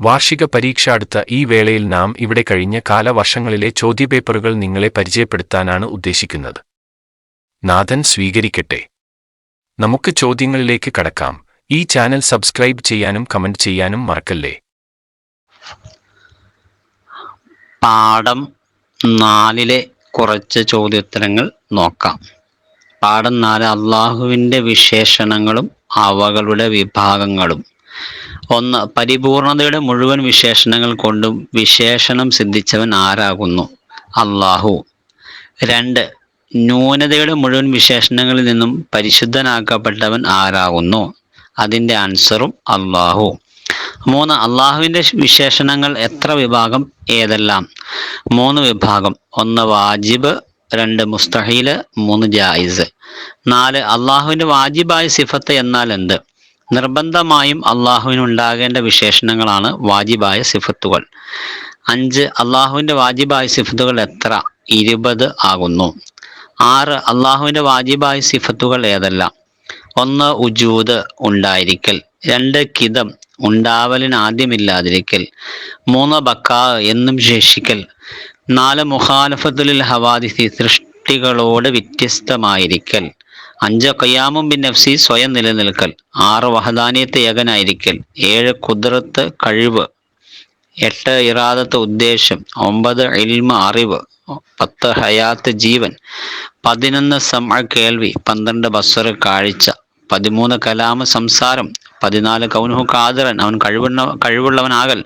വാർഷിക പരീക്ഷ അടുത്ത ഈ വേളയിൽ നാം ഇവിടെ കഴിഞ്ഞ കാലവർഷങ്ങളിലെ ചോദ്യപേപ്പറുകൾ നിങ്ങളെ പരിചയപ്പെടുത്താനാണ് ഉദ്ദേശിക്കുന്നത്. നാഥൻ സ്വീകരിക്കട്ടെ. നമുക്ക് ചോദ്യങ്ങളിലേക്ക് കടക്കാം. ഈ ചാനൽ സബ്സ്ക്രൈബ് ചെയ്യാനും കമന്റ് ചെയ്യാനും മറക്കല്ലേ? പാഠം നാലിലെ കുറച്ച് ചോദ്യോത്തരങ്ങൾ നോക്കാം. പാഠം നാല് അള്ളാഹുവിന്റെ വിശേഷണങ്ങളും അവകളുടെ വിഭാഗങ്ങളും. ഒന്ന് പരിപൂർണതയുടെ മുഴുവൻ വിശേഷണങ്ങൾ കൊണ്ടും വിശേഷണം സിദ്ധിച്ചവൻ ആരാകുന്നു? അള്ളാഹു രണ്ട് ന്യൂനതയുടെ മുഴുവൻ വിശേഷണങ്ങളിൽ നിന്നും പരിശുദ്ധനാക്കപ്പെട്ടവൻ ആരാകുന്നു? അതിന്റെ ആൻസറും അള്ളാഹു മൂന്ന് അള്ളാഹുവിന്റെ വിശേഷണങ്ങൾ എത്ര വിഭാഗം? ഏതെല്ലാം? മൂന്ന് വിഭാഗം. ഒന്ന് വാജിബ്. രണ്ട് മുസ്തഹീൽ. മൂന്ന് ജായിസ്. നാല് അള്ളാഹുവിന്റെ വാജിബായ സിഫത്ത് എന്നാൽ എന്ത്? നിർബന്ധമായും അള്ളാഹുവിനുണ്ടാകേണ്ട വിശേഷണങ്ങളാണ് വാജിബായ സിഫത്തുകൾ. അഞ്ച് അള്ളാഹുവിന്റെ വാജിബായ സിഫത്തുകൾ എത്ര? ഇരുപത് ആകുന്നു. ആറ് അള്ളാഹുവിന്റെ വാജിബായ സിഫത്തുകൾ ഏതെല്ലാം? ഒന്ന് ഉജൂദ് ഉണ്ടായിരിക്കൽ. രണ്ട് കിതം ഉണ്ടാവലിന് ആദ്യമില്ലാതിരിക്കൽ. മൂന്ന് ബക്കാ എന്നും ശേഷിക്കൽ. നാല് മുഖാലഫത്തുലിൽ ഹവാദിസി സൃഷ്ടികളോട് വ്യത്യസ്തമായിരിക്കൽ. അഞ്ച് കയ്യാമും ബിൻ നഫ്സി സ്വയം നിലനിൽക്കൽ. ആറ് വഹദാനിയത്ത് ഏകനായിരിക്കൽ. ഏഴ് കുതിരത്ത് കഴിവ്. എട്ട് ഇറാദത്ത് ഉദ്ദേശം. ഒമ്പത് ഇൽമ അറിവ്. പത്ത് ഹയാത്ത് ജീവൻ. പതിനൊന്ന് സമ കേൾവി. പന്ത്രണ്ട് ബസ്വർ കാഴ്ച. പതിമൂന്ന് കലാമ സംസാരം. പതിനാല് കൗനുഹു കാതിറൻ അവൻ കഴിവുള്ള കഴിവുള്ളവനാകൽ.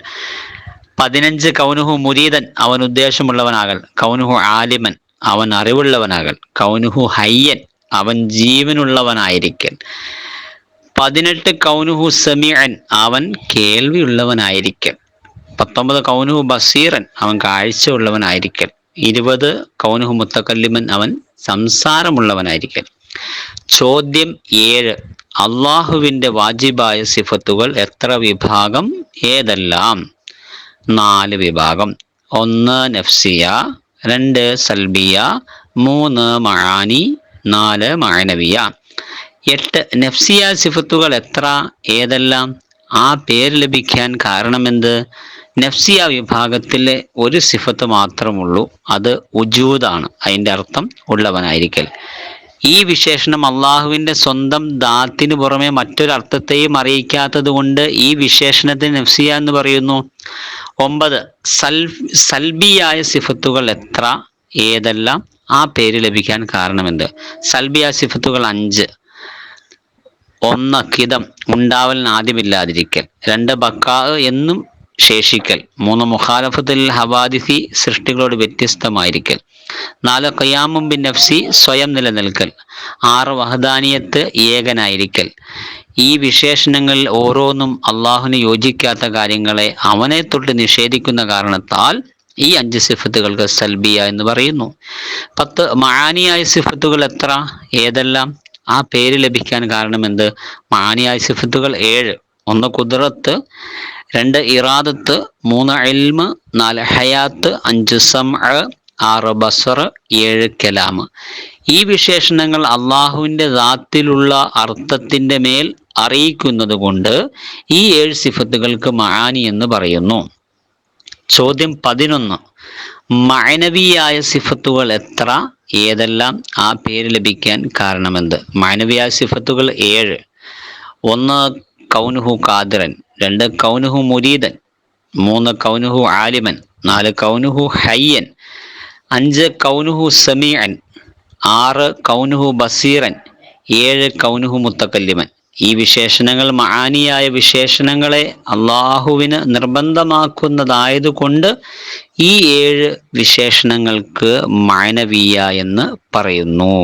പതിനഞ്ച് കൗനുഹു മുരീതൻ. അവൻ ഉദ്ദേശമുള്ളവനാകൽ. കൗനുഹു ആലിമൻ. അവൻ അറിവുള്ളവനാകൽ. കൗനുഹു ഹയ്യൻ. അവൻ ജീവനുള്ളവനായിരിക്കൽ. പതിനെട്ട് കൗനുഹു സമീഅൻ അവൻ കേൾവിയുള്ളവനായിരിക്കൽ. പത്തൊമ്പത് കൗനുഹു ബസീറൻ അവൻ കാഴ്ചയുള്ളവനായിരിക്കൽ. ഇരുപത് കൗനുഹു മുത്തക്കല്ലിമൻ അവൻ സംസാരമുള്ളവനായിരിക്കൽ. ചോദ്യം ഏഴ് അള്ളാഹുവിന്റെ വാജിബായ സിഫത്തുകൾ എത്ര വിഭാഗം? ഏതെല്ലാം? നാല് വിഭാഗം. ഒന്ന് നഫ്സിയ രണ്ട് സൽബിയ മൂന്ന് മഴാനി നാല് മാനവിയ. എട്ട് നഫ്സിയ സിഫത്തുകൾ എത്ര? ഏതെല്ലാം? ആ പേര് ലഭിക്കാൻ കാരണമെന്ത്? നഫ്സിയ വിഭാഗത്തിലെ ഒരു സിഫത്ത് മാത്രമുള്ളൂ. അത് ഉജൂദാണ്. അതിന്റെ അർത്ഥം ഉള്ളവനായിരിക്കൽ. ഈ വിശേഷണം അള്ളാഹുവിന്റെ സ്വന്തം ദാത്തിന് പുറമെ മറ്റൊരർത്ഥത്തെയും അറിയിക്കാത്തത് കൊണ്ട് ഈ വിശേഷണത്തെ നഫ്സിയ എന്ന് പറയുന്നു. ഒമ്പത് സൽ സൽബിയായ സിഫത്തുകൾ എത്ര? ഏതെല്ലാം ആ പേര് ലഭിക്കാൻ കാരണമെന്ത്? സൽബിയ സിഫത്തുകൾ അഞ്ച്. ഒന്ന് കിതം ഉണ്ടാവലിന് ആദ്യമില്ലാതിരിക്കൽ രണ്ട് ബക്കാ എന്നും ശേഷിക്കൽ. മൂന്ന് മുഖാലഫത്തിൽ ഹവാദിസി സൃഷ്ടികളോട് വ്യത്യസ്തമായിരിക്കൽ. നാല് കയ്യാമും ബിൻ നഫ്സി സ്വയം നിലനിൽക്കൽ. ആറ് വഹദാനിയത്ത് ഏകനായിരിക്കൽ. ഈ വിശേഷണങ്ങളിൽ ഓരോന്നും അള്ളാഹുവിന് യോജിക്കാത്ത കാര്യങ്ങളെ അവനെ തൊട്ട് നിഷേധിക്കുന്ന കാരണത്താൽ ഈ അഞ്ച് സിഫത്തുകൾക്ക് സൽബിയ എന്ന് പറയുന്നു. പത്ത് മാനിയായ സിഫത്തുകൾ എത്ര? ഏതെല്ലാം? ആ പേര് ലഭിക്കാൻ കാരണം കാരണമെന്ത് മാനിയായ സിഫത്തുകൾ ഏഴ്. ഒന്ന് കുതിറത്ത് രണ്ട് ഇറാദത്ത്. മൂന്ന് എൽമ് നാല് ഹയാത്ത്. അഞ്ച് സം ആറ് ബസർ. ഏഴ് കലാമ്. ഈ വിശേഷണങ്ങൾ അള്ളാഹുവിന്റെ ദാത്തിലുള്ള അർത്ഥത്തിന്റെ മേൽ അറിയിക്കുന്നത് കൊണ്ട് ഈ ഏഴ് സിഫത്തുകൾക്ക് മാനി എന്ന് പറയുന്നു. ചോദ്യം പതിനൊന്ന്. മാനവീയായ സിഫത്തുകൾ എത്ര? ഏതെല്ലാം? ആ പേര് ലഭിക്കാൻ കാരണമെന്ത്? മാനവീയായ സിഫത്തുകൾ ഏഴ്. ഒന്ന് കൗനുഹു കാതിറൻ രണ്ട് കൗനുഹു മുരീദൻ മൂന്ന് കൗനുഹു ആലിമൻ. നാല് കൗനുഹു ഹയ്യൻ. അഞ്ച് കൗനുഹു സമീഅൻ. ആറ് കൗനുഹു ബസീറൻ. ഏഴ് കൗനുഹു മുത്തക്കല്ലിമൻ. ഈ വിശേഷണങ്ങൾ മഹാനിയായ വിശേഷണങ്ങളെ അള്ളാഹുവിന് നിർബന്ധമാക്കുന്നതായതുകൊണ്ട് ഈ ഏഴ് വിശേഷണങ്ങൾക്ക് മാനവീയ എന്ന് പറയുന്നു.